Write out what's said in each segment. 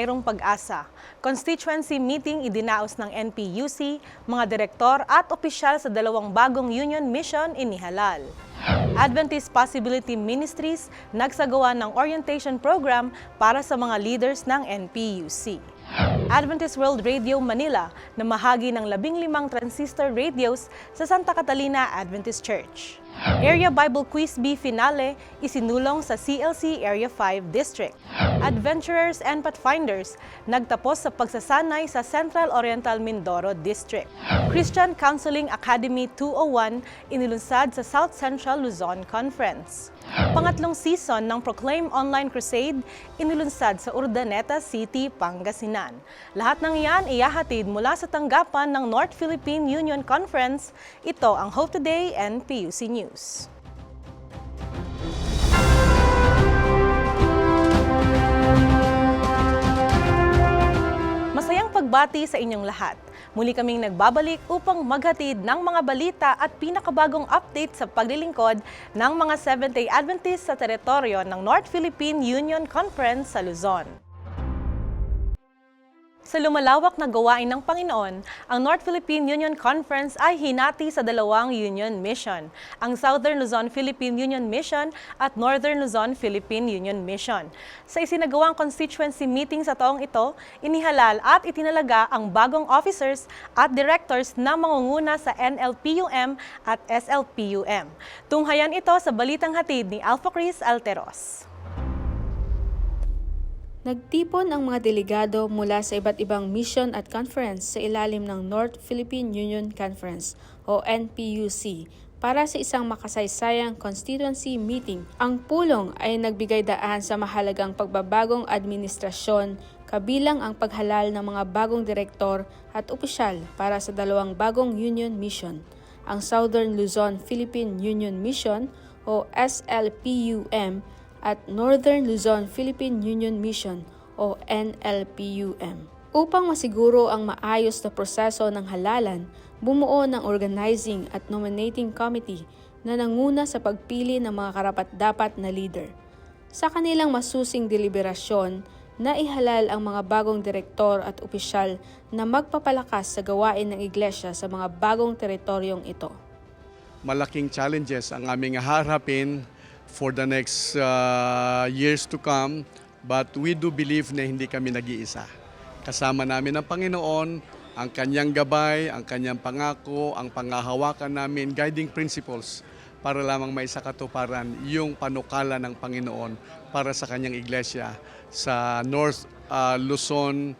mayroong pag-asa, constituency meeting idinaos ng NPUC, mga direktor at opisyal sa dalawang bagong union mission inihalal. Adventist Possibility Ministries nagsagawa ng orientation program para sa mga leaders ng NPUC. Adventist World Radio Manila na mahagi ng labing limang transistor radios sa Santa Catalina Adventist Church. Area Bible Quiz B Finale isinulong sa CLC Area 5 District. Adventurers and Pathfinders nagtapos sa pagsasanay sa Central Oriental Mindoro District. Christian Counseling Academy 201 inilunsad sa South Central Luzon Conference. Pangatlong season ng Proclaim Online Crusade inilunsad sa Urdaneta City, Pangasinan. Lahat ng iyan iyahatid mula sa tanggapan ng North Philippine Union Conference. Ito ang Hope Today and PUC News. Pagbati sa inyong lahat. Muli kaming nagbabalik upang maghatid ng mga balita at pinakabagong update sa paglilingkod ng mga Seventh-day Adventist sa teritoryo ng North Philippine Union Conference sa Luzon. Sa lumalawak na gawain ng Panginoon, ang North Philippine Union Conference ay hinati sa dalawang union mission, ang Southern Luzon Philippine Union Mission at Northern Luzon Philippine Union Mission. Sa isinagawang constituency meeting sa taong ito, inihalal at itinalaga ang bagong officers at directors na mangunguna sa NLPUM at SLPUM. Tunghayan ito sa balitang hatid ni Alpha Chris Alteros. Nagtipon ang mga delegado mula sa iba't ibang mission at conference sa ilalim ng North Philippine Union Conference o NPUC para sa isang makasaysayang constituency meeting. Ang pulong ay nagbigay daan sa mahalagang pagbabagong administrasyon kabilang ang paghalal ng mga bagong direktor at opisyal para sa dalawang bagong union mission, ang Southern Luzon Philippine Union Mission o SLPUM at Northern Luzon Philippine Union Mission o NLPUM. Upang masiguro ang maayos na proseso ng halalan, bumuo ng organizing at nominating committee na nanguna sa pagpili ng mga karapat-dapat na leader. Sa kanilang masusing deliberasyon, naihalal ang mga bagong direktor at opisyal na magpapalakas sa gawain ng iglesia sa mga bagong teritoryong ito. malaking challenges ang aming harapin for the next uh, years to come. But we do believe na hindi kami nag-iisa. Kasama namin ang Panginoon, ang kanyang gabay, ang kanyang pangako, ang pangahawakan namin, guiding principles para lamang may sakatuparan yung panukala ng Panginoon para sa kanyang iglesia sa North uh, Luzon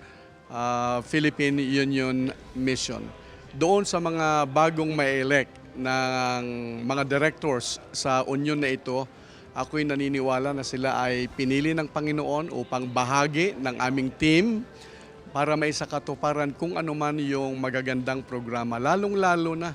uh, Philippine Union Mission. Doon sa mga bagong may elect ng mga directors sa union na ito, ako'y naniniwala na sila ay pinili ng Panginoon upang bahagi ng aming team para may sakatuparan kung ano man yung magagandang programa, lalong-lalo na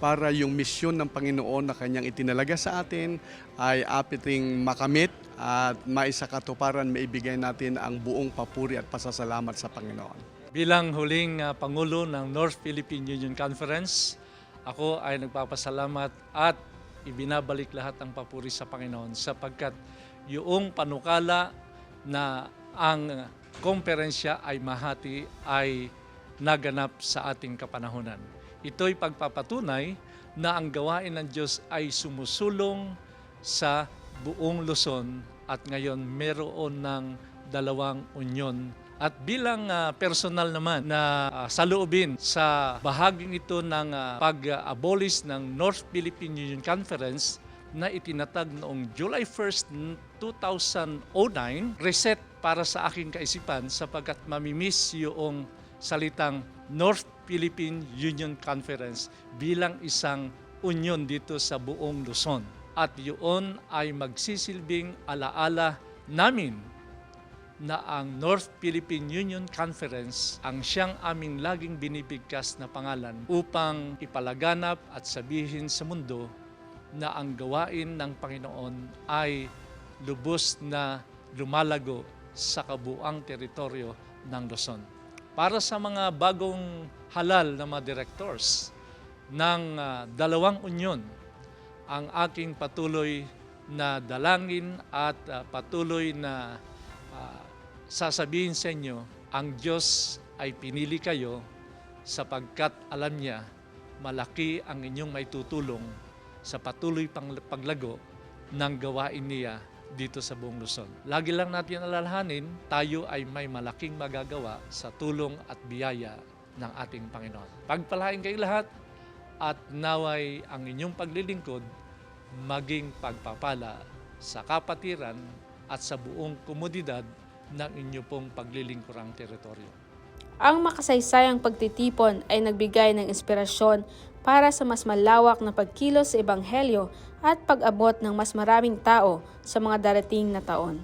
para yung misyon ng Panginoon na kanyang itinalaga sa atin ay apiting makamit at maisakatuparan, maibigay natin ang buong papuri at pasasalamat sa Panginoon. Bilang huling ah, Pangulo ng North Philippine Union Conference, ako ay nagpapasalamat at ibinabalik lahat ang papuri sa Panginoon sapagkat yung panukala na ang komperensya ay mahati ay naganap sa ating kapanahunan. Ito'y pagpapatunay na ang gawain ng Diyos ay sumusulong sa buong Luzon at ngayon meron ng dalawang unyon at bilang ah, personal naman na ah, saloobin sa bahaging ito ng ah, pag-abolish ng North Philippine Union Conference na itinatag noong July 1st, 2009, reset para sa aking kaisipan sapagkat mamimiss yung salitang North Philippine Union Conference bilang isang union dito sa buong Luzon. At yun ay magsisilbing alaala namin na ang North Philippine Union Conference ang siyang aming laging binibigkas na pangalan upang ipalaganap at sabihin sa mundo na ang gawain ng Panginoon ay lubos na lumalago sa kabuang teritoryo ng Luzon. Para sa mga bagong halal na mga directors ng ah, dalawang unyon, ang aking patuloy na dalangin at ah, patuloy na ah, sasabihin sa inyo, ang Diyos ay pinili kayo sapagkat alam niya malaki ang inyong may tutulong sa patuloy pang paglago ng gawain niya dito sa buong Luzon. Lagi lang natin alalahanin, tayo ay may malaking magagawa sa tulong at biyaya ng ating Panginoon. Pagpalain kayo lahat at naway ang inyong paglilingkod maging pagpapala sa kapatiran at sa buong komodidad ng inyo pong paglilingkurang teritoryo. Ang makasaysayang pagtitipon ay nagbigay ng inspirasyon para sa mas malawak na pagkilos sa Ebanghelyo at pag-abot ng mas maraming tao sa mga darating na taon.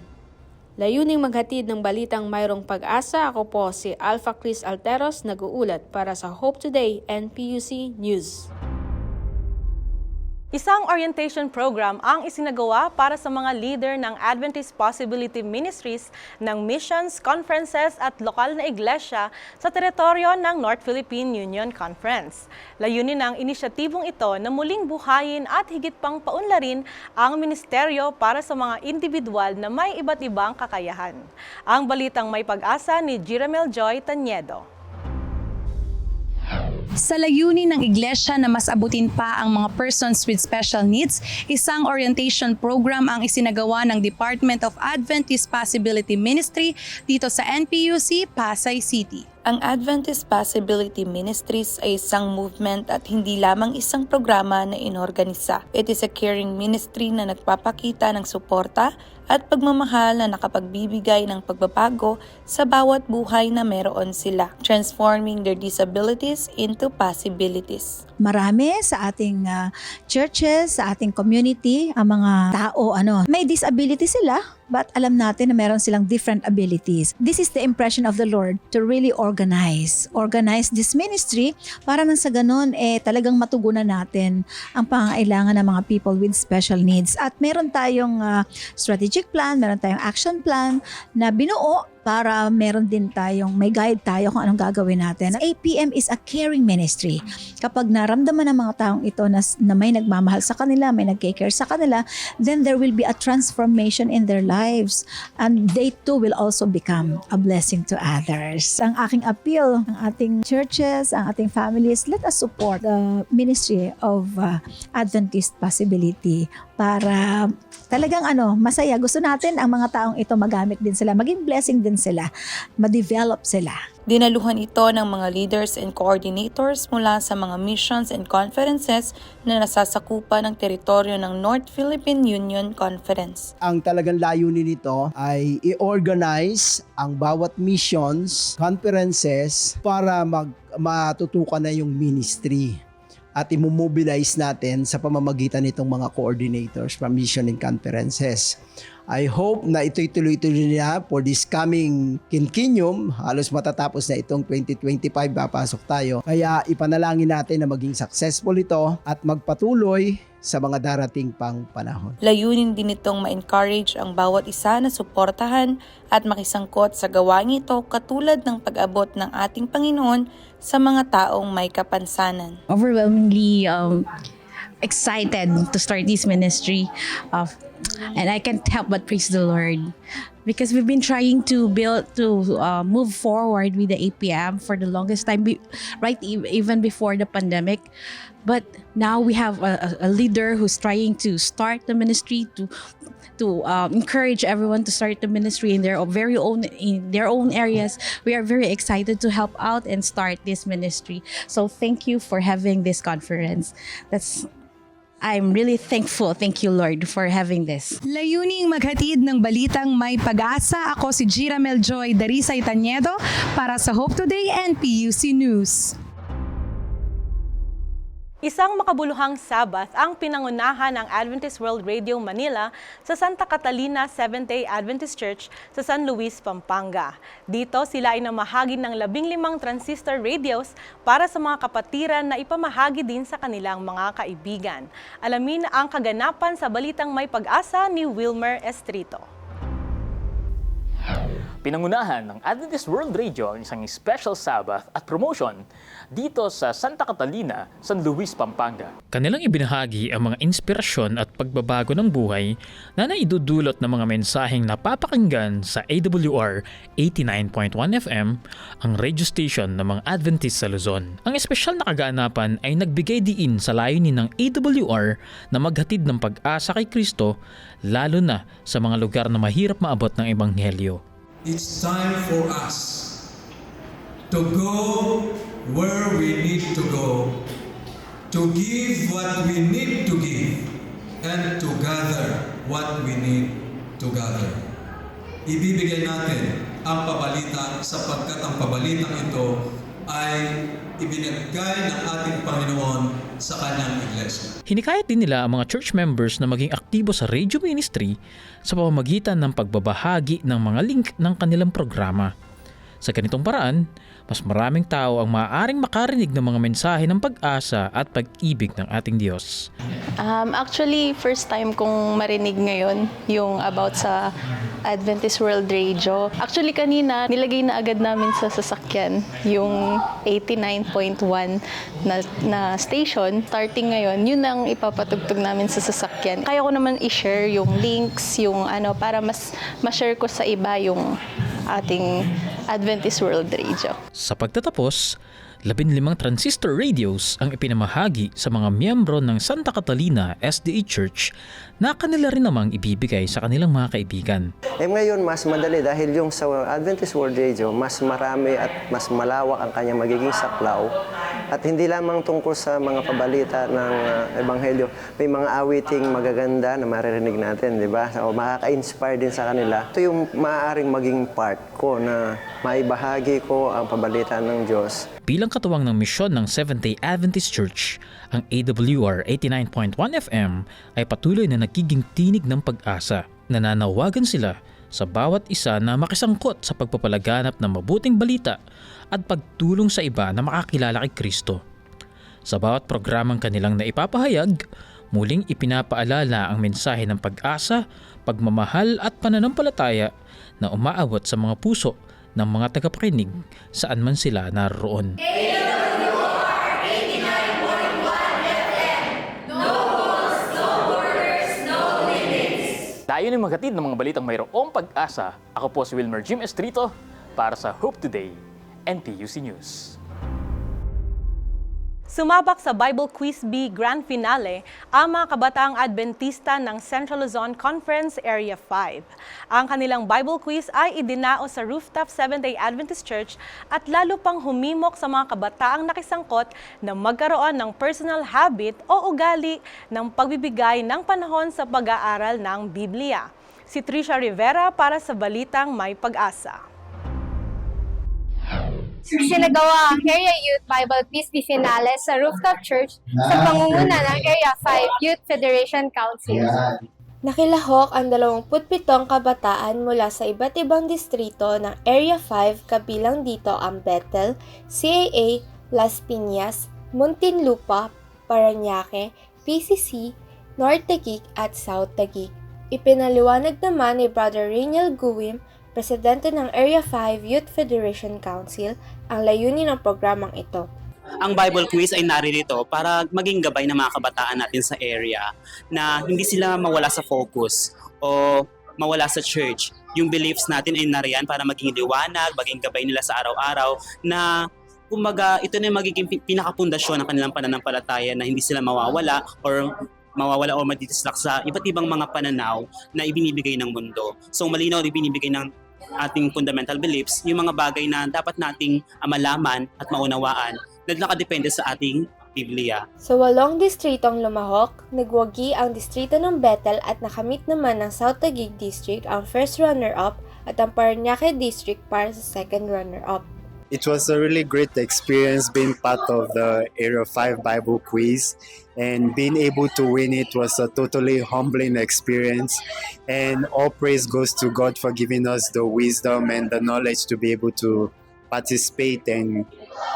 Layuning maghatid ng balitang mayroong pag-asa, ako po si Alpha Chris Alteros, nag-uulat para sa Hope Today and PUC News. Isang orientation program ang isinagawa para sa mga leader ng Adventist Possibility Ministries ng missions, conferences at lokal na iglesia sa teritoryo ng North Philippine Union Conference. Layunin ng inisyatibong ito na muling buhayin at higit pang paunlarin ang ministeryo para sa mga individual na may iba't ibang kakayahan. Ang balitang may pag-asa ni Jiramel Joy Tanyedo. Sa layunin ng iglesia na mas abutin pa ang mga persons with special needs, isang orientation program ang isinagawa ng Department of Adventist Possibility Ministry dito sa NPUC, Pasay City. Ang Adventist Possibility Ministries ay isang movement at hindi lamang isang programa na inorganisa. It is a caring ministry na nagpapakita ng suporta at pagmamahal na nakapagbibigay ng pagbabago sa bawat buhay na meron sila, transforming their disabilities into possibilities. marami sa ating ah, churches, sa ating community, ang mga tao, ano, may disability sila, but alam natin na meron silang different abilities. This is the impression of the Lord to really organize. Organize this ministry para nang sa ganun, eh, talagang matugunan natin ang pangailangan ng mga people with special needs. At meron tayong ah, strategic plan, meron tayong action plan na binuo para meron din tayong, may guide tayo kung anong gagawin natin. APM is a caring ministry kapag naramdaman ng mga taong ito na, na may nagmamahal sa kanila, may nagkikare sa kanila, then there will be a transformation in their lives. And they too will also become a blessing to others. Ang aking appeal, ang ating churches, ang ating families, let us support the ministry of uh, Adventist Possibility para talagang ano, masaya. Gusto natin ang mga taong ito magamit din sila, maging blessing din sila, ma-develop sila. Dinaluhan ito ng mga leaders and coordinators mula sa mga missions and conferences na nasasakupan ng teritoryo ng North Philippine Union Conference. ang talagang layunin nito ay i-organize ang bawat missions, conferences para mag matutukan na yung ministry at imomobilize natin sa pamamagitan nitong mga coordinators from mission and conferences. I hope na ito'y tuloy-tuloy na for this coming quinquennium. Halos matatapos na itong 2025, papasok tayo. Kaya ipanalangin natin na maging successful ito at magpatuloy sa mga darating pang panahon. Layunin din itong ma-encourage ang bawat isa na suportahan at makisangkot sa gawain ito katulad ng pag-abot ng ating Panginoon sa mga taong may kapansanan. overwhelmingly um, excited to start this ministry of and I can't help but praise the Lord. Because we've been trying to build to uh, move forward with the APM for the longest time right even before the pandemic. But now we have a, a leader who's trying to start the ministry to to um, encourage everyone to start the ministry in their very own in their own areas. We are very excited to help out and start this ministry. So thank you for having this conference. That's i'm really thankful thank you lord for having this Layuning maghatid ng balitang may pag-asa, ako si Jiramel Joy Darisay Tanyedo para sa Hope Today and PUC News. Isang makabuluhang Sabat ang pinangunahan ng Adventist World Radio Manila sa Santa Catalina Seventh-day Adventist Church sa San Luis, Pampanga. Dito sila ay namahagi ng labing limang transistor radios para sa mga kapatiran na ipamahagi din sa kanilang mga kaibigan. Alamin ang kaganapan sa balitang may pag-asa ni Wilmer Estrito. Pinangunahan ng Adventist World Radio ang isang special Sabbath at promotion dito sa Santa Catalina, San Luis, Pampanga. Kanilang ibinahagi ang mga inspirasyon at pagbabago ng buhay na naidudulot ng mga mensaheng napapakinggan sa AWR 89.1 FM, ang radio station ng mga Adventist sa Luzon. Ang espesyal na kaganapan ay nagbigay diin sa layunin ng AWR na maghatid ng pag-asa kay Kristo lalo na sa mga lugar na mahirap maabot ng Ebanghelyo. It's time for us to go where we need to go, to give what we need to give, and to gather what we need to gather. Ibibigay natin ang pabalita sapagkat ang pabalitang ito ay ibinagay ng ating Panginoon sa kanyang iglesia. Hinikayat din nila ang mga church members na maging aktibo sa radio ministry sa pamamagitan ng pagbabahagi ng mga link ng kanilang programa. Sa ganitong paraan, mas maraming tao ang maaaring makarinig ng mga mensahe ng pag-asa at pag-ibig ng ating Diyos. Um, actually, first time kong marinig ngayon yung about sa Adventist World Radio. Actually, kanina, nilagay na agad namin sa sasakyan yung 89.1 na, na station. Starting ngayon, yun ang ipapatugtog namin sa sasakyan. Kaya ko naman i-share yung links, yung ano, para mas ma-share ko sa iba yung ating Adventist World Radio. Sa pagtatapos, 15 transistor radios ang ipinamahagi sa mga miyembro ng Santa Catalina SDA Church na kanila rin namang ibibigay sa kanilang mga kaibigan. Eh ngayon, mas madali dahil yung sa Adventist World Radio, mas marami at mas malawak ang kanyang magiging saklaw. At hindi lamang tungkol sa mga pabalita ng uh, Ebanghelyo, may mga awiting magaganda na maririnig natin, di ba? O makaka-inspire din sa kanila. Ito yung maaaring maging part ko na maibahagi ko ang pabalita ng Diyos Bilang katuwang ng misyon ng Seventh-day Adventist Church, ang AWR 89.1 FM ay patuloy na nagiging tinig ng pag-asa. Nananawagan sila sa bawat isa na makisangkot sa pagpapalaganap ng mabuting balita at pagtulong sa iba na makakilala kay Kristo. Sa bawat programang kanilang naipapahayag, muling ipinapaalala ang mensahe ng pag-asa, pagmamahal at pananampalataya na umaabot sa mga puso ng mga tagapakinig saan man sila naroon. Tayo ng maghatid ng mga balitang mayroong pag-asa. Ako po si Wilmer Jim Estrito para sa Hope Today, NPUC News. Sumabak sa Bible Quiz B Grand Finale ang mga kabataang Adventista ng Central Luzon Conference Area 5. Ang kanilang Bible quiz ay idinao sa rooftop Seventh-day Adventist Church at lalo pang humimok sa mga kabataang nakisangkot na magkaroon ng personal habit o ugali ng pagbibigay ng panahon sa pag-aaral ng Biblia. Si Trisha Rivera para sa Balitang May Pag-asa. Sinagawa ang Area Youth Bible Peace Finale sa Rooftop Church sa pangunguna ng Area 5 Youth Federation Council. Nakilahok ang 27 kabataan mula sa iba't ibang distrito ng Area 5 kabilang dito ang Bethel, CAA, Las Piñas, Muntinlupa, Parañaque, PCC, North Taguig at South Taguig. Ipinaliwanag naman ni Brother Reniel Guwim, Presidente ng Area 5 Youth Federation Council, ang layunin ng programang ito. Ang Bible Quiz ay naririto para maging gabay ng mga kabataan natin sa area na hindi sila mawala sa focus o mawala sa church. Yung beliefs natin ay nariyan para maging liwanag, maging gabay nila sa araw-araw na kumbaga ito na yung magiging pi- pinakapundasyon ng kanilang pananampalataya na hindi sila mawawala or mawawala o madidistract sa iba't ibang mga pananaw na ibinibigay ng mundo. So malinaw na ibinibigay ng ating fundamental beliefs, yung mga bagay na dapat nating malaman at maunawaan na nakadepende sa ating Biblia. Sa walong distritong lumahok, nagwagi ang distrito ng Bethel at nakamit naman ng South Taguig District ang first runner-up at ang Parañaque District para sa second runner-up. It was a really great experience being part of the Area 5 Bible quiz and being able to win it was a totally humbling experience and all praise goes to God for giving us the wisdom and the knowledge to be able to participate and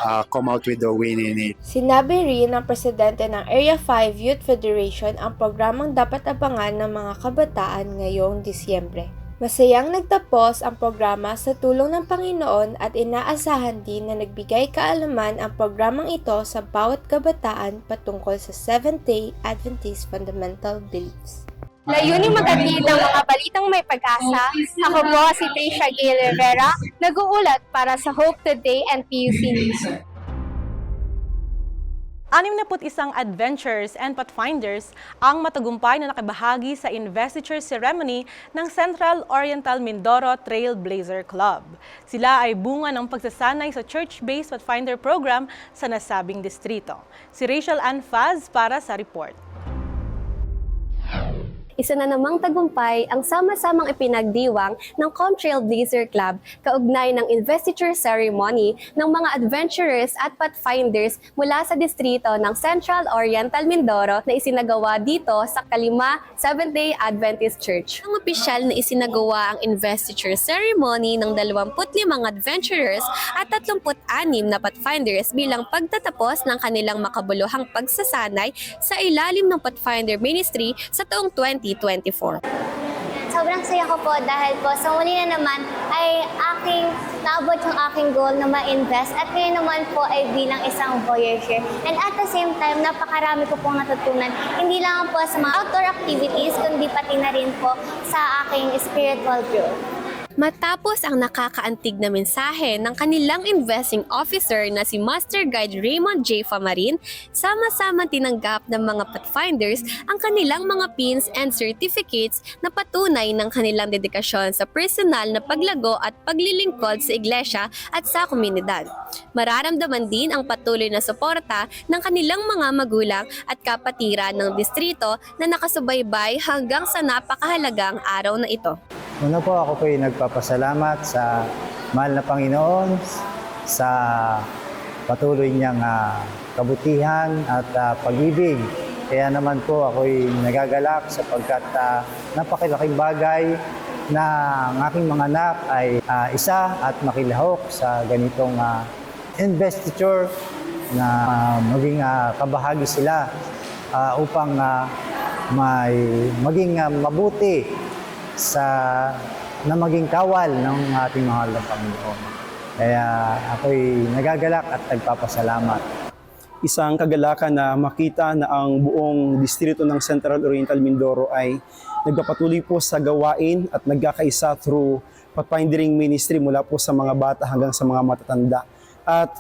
uh, come out with the win in it. Sinabi rin ng presidente ng Area 5 Youth Federation ang programang dapat abangan ng mga kabataan ngayong Disyembre. Masayang nagtapos ang programa sa tulong ng Panginoon at inaasahan din na nagbigay kaalaman ang programang ito sa bawat kabataan patungkol sa Seventh-day Adventist Fundamental Beliefs. Layuning maghatid ng mga balitang may pag-asa. Ako po si Tricia Gay Rivera, nag-uulat para sa Hope Today and PUC News. 61 adventurers and pathfinders ang matagumpay na nakibahagi sa investiture ceremony ng Central Oriental Mindoro Trailblazer Club. Sila ay bunga ng pagsasanay sa church-based pathfinder program sa nasabing distrito. Si Rachel Ann Faz para sa report. Isa na namang tagumpay ang sama-samang ipinagdiwang ng Comtrail Blazer Club kaugnay ng investiture ceremony ng mga adventurers at pathfinders mula sa distrito ng Central Oriental Mindoro na isinagawa dito sa Kalima Seventh-day Adventist Church. Ang opisyal na isinagawa ang investiture ceremony ng 25 adventurers at 36 na pathfinders bilang pagtatapos ng kanilang makabuluhang pagsasanay sa ilalim ng Pathfinder Ministry sa taong 2024. Sobrang saya ko po dahil po sa muli na naman ay aking naabot yung aking goal na ma-invest at ngayon naman po ay bilang isang voyager. And at the same time, napakarami ko pong natutunan. Hindi lang po sa mga outdoor activities, kundi pati na rin po sa aking spiritual growth. Matapos ang nakakaantig na mensahe ng kanilang investing officer na si Master Guide Raymond J. Famarin, sama-sama tinanggap ng mga pathfinders ang kanilang mga pins and certificates na patunay ng kanilang dedikasyon sa personal na paglago at paglilingkod sa iglesia at sa komunidad. Mararamdaman din ang patuloy na suporta ng kanilang mga magulang at kapatiran ng distrito na nakasubaybay hanggang sa napakahalagang araw na ito. Una po ako po ay nagpapasalamat sa mahal na Panginoon sa patuloy niyang ah, kabutihan at ah, pag-ibig. Kaya naman po ako ay nagagalak sapagkat uh, napakalaking bagay na ang aking mga anak ay ah, isa at makilahok sa ganitong ah, investiture na ah, maging ah, kabahagi sila ah, upang ah, may maging ah, mabuti sa na maging kawal ng ating mahal na Panginoon. Kaya ako'y nagagalak at nagpapasalamat. Isang kagalakan na makita na ang buong distrito ng Central Oriental Mindoro ay nagpapatuloy po sa gawain at nagkakaisa through pathfinding ministry mula po sa mga bata hanggang sa mga matatanda. At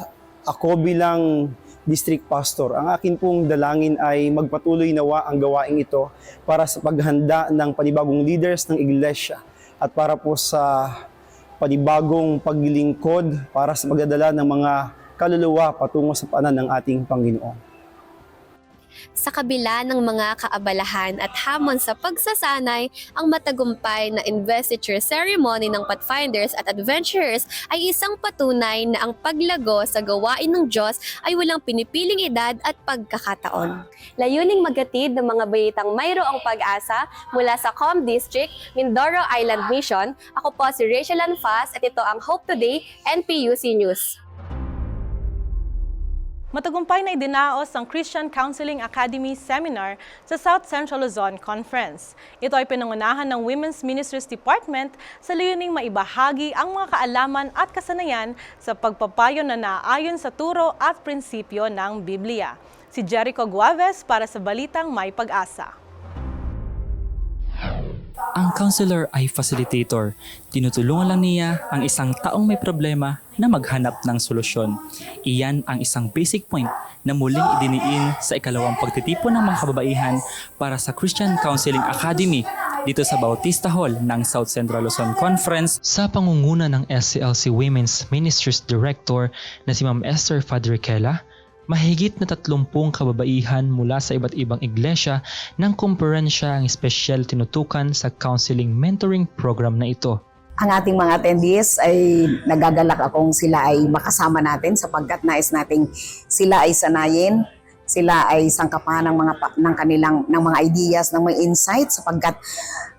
ako bilang district pastor. Ang akin pong dalangin ay magpatuloy nawa ang gawaing ito para sa paghanda ng panibagong leaders ng iglesia at para po sa panibagong paglilingkod para sa pagdadala ng mga kaluluwa patungo sa paanan ng ating Panginoon. Sa kabila ng mga kaabalahan at hamon sa pagsasanay, ang matagumpay na investiture ceremony ng Pathfinders at Adventurers ay isang patunay na ang paglago sa gawain ng Diyos ay walang pinipiling edad at pagkakataon. Layuning magatid ng mga balitang mayroong pag-asa mula sa Com District, Mindoro Island Mission. Ako po si Rachel Anfas at ito ang Hope Today NPUC News. Matagumpay na idinaos ang Christian Counseling Academy Seminar sa South Central Luzon Conference. Ito ay pinangunahan ng Women's Ministries Department sa layuning maibahagi ang mga kaalaman at kasanayan sa pagpapayo na naayon sa turo at prinsipyo ng Biblia. Si Jericho Guaves para sa Balitang May Pag-asa. Ang counselor ay facilitator. Tinutulungan lang niya ang isang taong may problema na maghanap ng solusyon. Iyan ang isang basic point na muling idiniin sa ikalawang pagtitipon ng mga kababaihan para sa Christian Counseling Academy dito sa Bautista Hall ng South Central Luzon Conference sa pangunguna ng SCLC Women's Ministries Director na si Ma'am Esther Fadriquela, mahigit na 30 kababaihan mula sa iba't ibang iglesia ng kumperensya ang espesyal tinutukan sa counseling mentoring program na ito. Ang ating mga attendees ay nagagalak akong sila ay makasama natin sapagkat nais nating sila ay sanayin, sila ay sangkapan ng mga ng kanilang ng mga ideas, ng mga insights sapagkat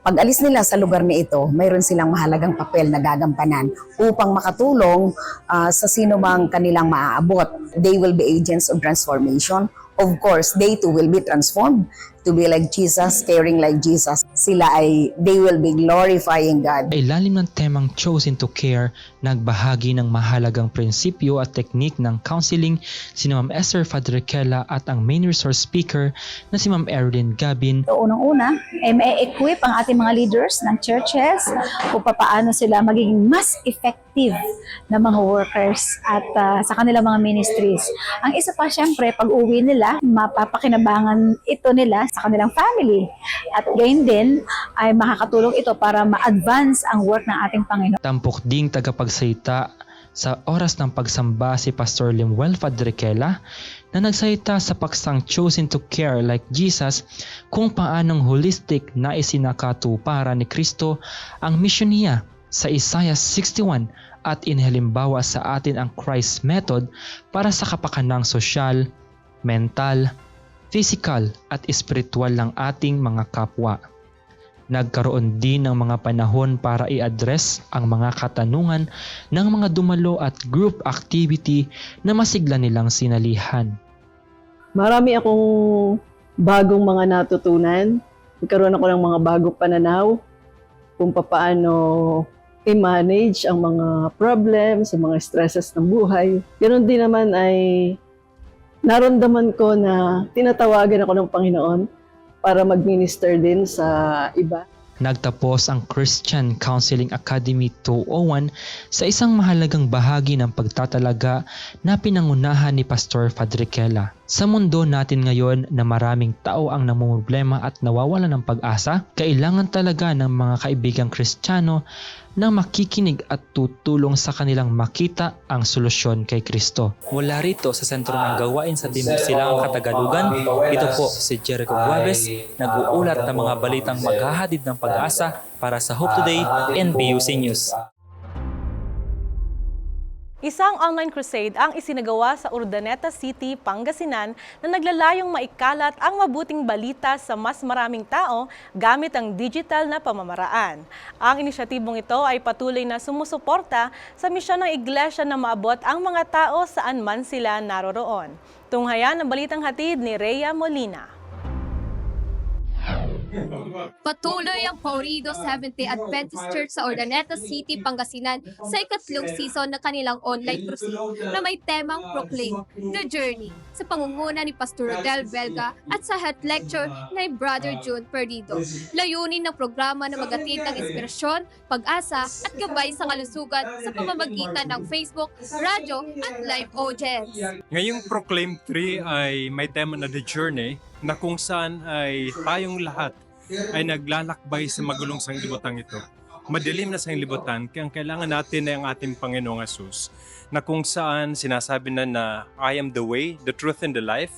pag alis nila sa lugar na ito, mayroon silang mahalagang papel na gagampanan upang makatulong ah, sa sino mang kanilang maaabot. They will be agents of transformation. Of course, they too will be transformed to be like Jesus, caring like Jesus. Sila ay, they will be glorifying God. Sa ilalim ng temang Chosen to Care, nagbahagi ng mahalagang prinsipyo at teknik ng counseling si Ma'am Esther Fadriquela at ang main resource speaker na si Ma'am Erilyn Gabin So, unang-una, ay may equip ang ating mga leaders ng churches kung paano sila magiging mas effective na mga workers at ah, sa kanilang mga ministries. Ang isa pa, syempre, pag uwi nila, mapapakinabangan ito nila sa kanilang family. At gayon din, ay makakatulong ito para ma-advance ang work ng ating Panginoon. Tampok ding tagapagsalita sa oras ng pagsamba si Pastor Limuel Fadriquela na nagsalita sa paksang Chosen to Care like Jesus kung paanong holistic na isinakatuparan ni Kristo ang misyon niya sa Isaiah 61 at inhalimbawa sa atin ang Christ method para sa kapakanang sosyal, mental, physical at spiritual ng ating mga kapwa. Nagkaroon din ng mga panahon para i-address ang mga katanungan ng mga dumalo at group activity na masigla nilang sinalihan. Marami akong bagong mga natutunan. Nagkaroon ako ng mga bagong pananaw kung paano i-manage ang mga problems, ang mga stresses ng buhay. Ganon din naman ay naramdaman ko na tinatawagan ako ng Panginoon para mag-minister din sa iba. Nagtapos ang Christian Counseling Academy 201 sa isang mahalagang bahagi ng pagtatalaga na pinangunahan ni Pastor Fadriquela. Sa mundo natin ngayon na maraming tao ang namumroblema at nawawala ng pag-asa, kailangan talaga ng mga kaibigang Kristiyano na makikinig at tutulong sa kanilang makita ang solusyon kay Kristo. Mula rito sa sentro ng gawain sa Timog Silangang Katagalugan, ito po si Jericho Guaves, nag-uulat ng mga balitang maghahatid ng pag-asa para sa Hope Today and BUC News. Isang online crusade ang isinagawa sa Urdaneta City, Pangasinan na naglalayong maikalat ang mabuting balita sa mas maraming tao gamit ang digital na pamamaraan. Ang inisyatibong ito ay patuloy na sumusuporta sa misyon ng iglesia na maabot ang mga tao saan man sila naroroon. Tunghayan ang balitang hatid ni Rhea Molina. Patuloy ang Paurido Seventh-day Adventist Church sa Ordaneta City, Pangasinan sa ikatlong season ng kanilang online crusade na may temang Proclaim the Journey sa pangunguna ni Pastor Rodel Belga at sa health lecture ni Brother June Perdido. Layunin ng programa na magatid ng inspirasyon, pag-asa at gabay sa kalusugan sa pamamagitan ng Facebook, radyo at live audience. Ngayong Proclaim 3 ay may tema na The Journey na kung saan ay tayong lahat ay naglalakbay sa magulong sanglibutan ito. Madilim na sanglibutan, kaya ang kailangan natin ay ang ating Panginoong Asus na kung saan sinasabi na na I am the way, the truth, and the life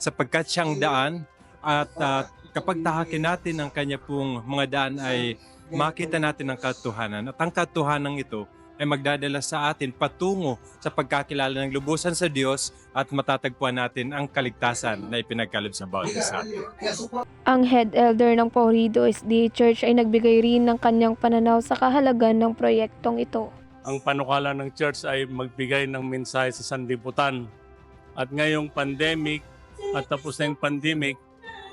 sapagkat siyang daan at ah, kapag tahakin natin ang kanya pong mga daan ay makita natin ang katotohanan at ang katotohanan ito ay magdadala sa atin patungo sa pagkakilala ng lubusan sa Diyos at matatagpuan natin ang kaligtasan na ipinagkaloob sa bawat isa. Ang head elder ng Paurido SDA Church ay nagbigay rin ng kanyang pananaw sa kahalagan ng proyektong ito. Ang panukala ng church ay magbigay ng mensahe sa sanlibutan. At ngayong pandemic at tapos na yung pandemic,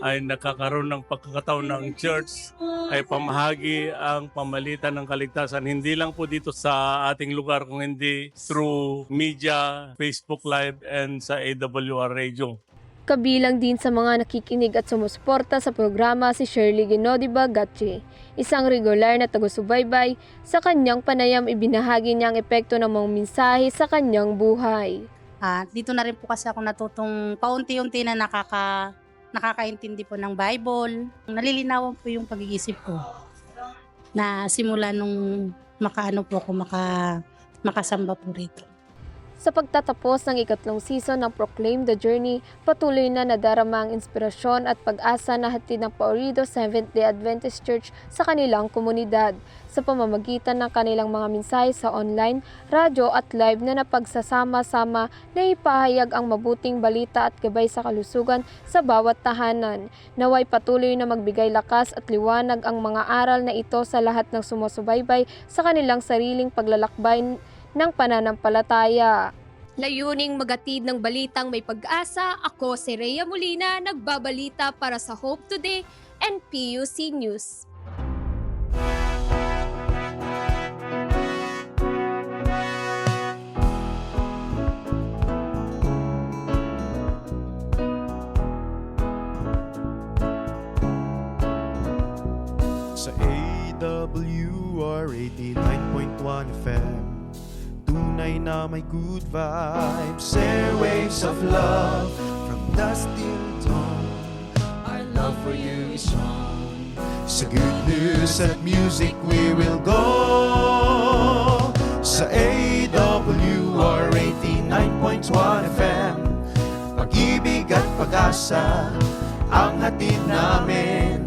ay nakakaroon ng pagkakataon ng church ay pamahagi ang pamalitan ng kaligtasan hindi lang po dito sa ating lugar kung hindi through media, Facebook Live and sa AWR Radio. Kabilang din sa mga nakikinig at sumusuporta sa programa si Shirley Genodiba Gatche, isang regular na tagusubaybay sa kanyang panayam ibinahagi niya ang epekto ng mga mensahe sa kanyang buhay. Ah, dito na rin po kasi ako natutong paunti-unti na nakaka nakakaintindi po ng Bible. Nalilinawan po yung pag-iisip ko. Na simula nung makaano po ako maka makasamba po rito. Sa pagtatapos ng ikatlong season ng Proclaim the Journey, patuloy na nadarama ang inspirasyon at pag-asa na hatid ng Paurido Seventh-day Adventist Church sa kanilang komunidad sa pamamagitan ng kanilang mga mensahe sa online, radyo at live na napagsasama-sama na ipahayag ang mabuting balita at gabay sa kalusugan sa bawat tahanan. Naway patuloy na magbigay lakas at liwanag ang mga aral na ito sa lahat ng sumusubaybay sa kanilang sariling paglalakbay ng pananampalataya. Layuning magatid ng balitang may pag-asa, ako si Rhea Molina, nagbabalita para sa Hope Today and PUC News. 89.1 FM Tunay na may good vibes Airwaves of love. From dusk till dawn Our love for you is strong. Sa good news at music we will go. Sa AWR 89.1 FM Pag-ibig at pag-asa Ang hatid namin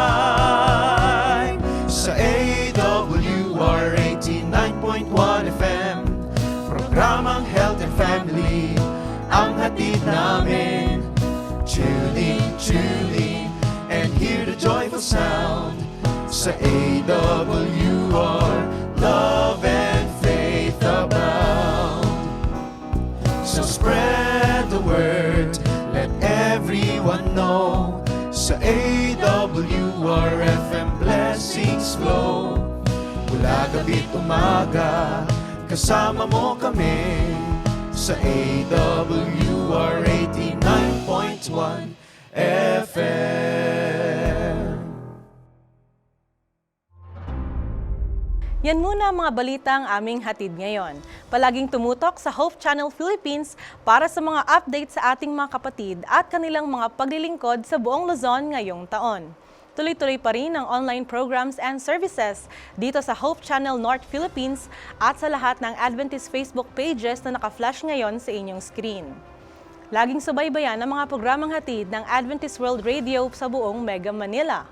In, tune in, and hear the joyful sound sa AWR. Love and faith abound. So spread the word, let everyone know. Sa AWR FM blessings flow. Mula gabi't umaga, kasama mo kami. Sa AWR 89.1 FM. Yan muna ang mga balitang aming hatid ngayon. Palaging tumutok sa Hope Channel Philippines para sa mga update sa ating mga kapatid at kanilang mga paglilingkod sa buong Luzon ngayong taon. Tuloy-tuloy pa rin ang online programs and services dito sa Hope Channel North Philippines at sa lahat ng Adventist Facebook pages na naka-flash ngayon sa inyong screen. Laging subaybayan ang mga programang hatid ng Adventist World Radio sa buong Mega Manila.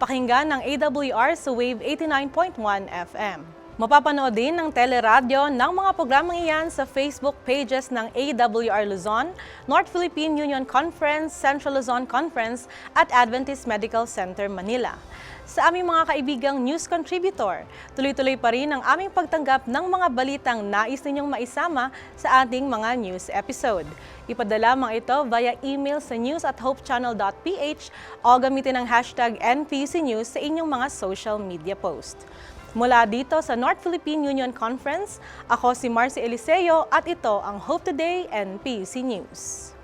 Pakinggan ng AWR sa Wave 89.1 FM. Mapapanood din ng teleradyo ng mga programang iyan sa Facebook pages ng AWR Luzon, North Philippine Union Conference, Central Luzon Conference at Adventist Medical Center Manila. Sa aming mga kaibigang news contributor, tuloy-tuloy pa rin ang aming pagtanggap ng mga balitang nais ninyong maisama sa ating mga news episode. Ipadala lamang ito via email sa news at hopechannel.ph o gamitin ang hashtag NPC News sa inyong mga social media post. Mula dito sa North Philippine Union Conference, ako si Marcy Eliseo at ito ang Hope Today NPC News.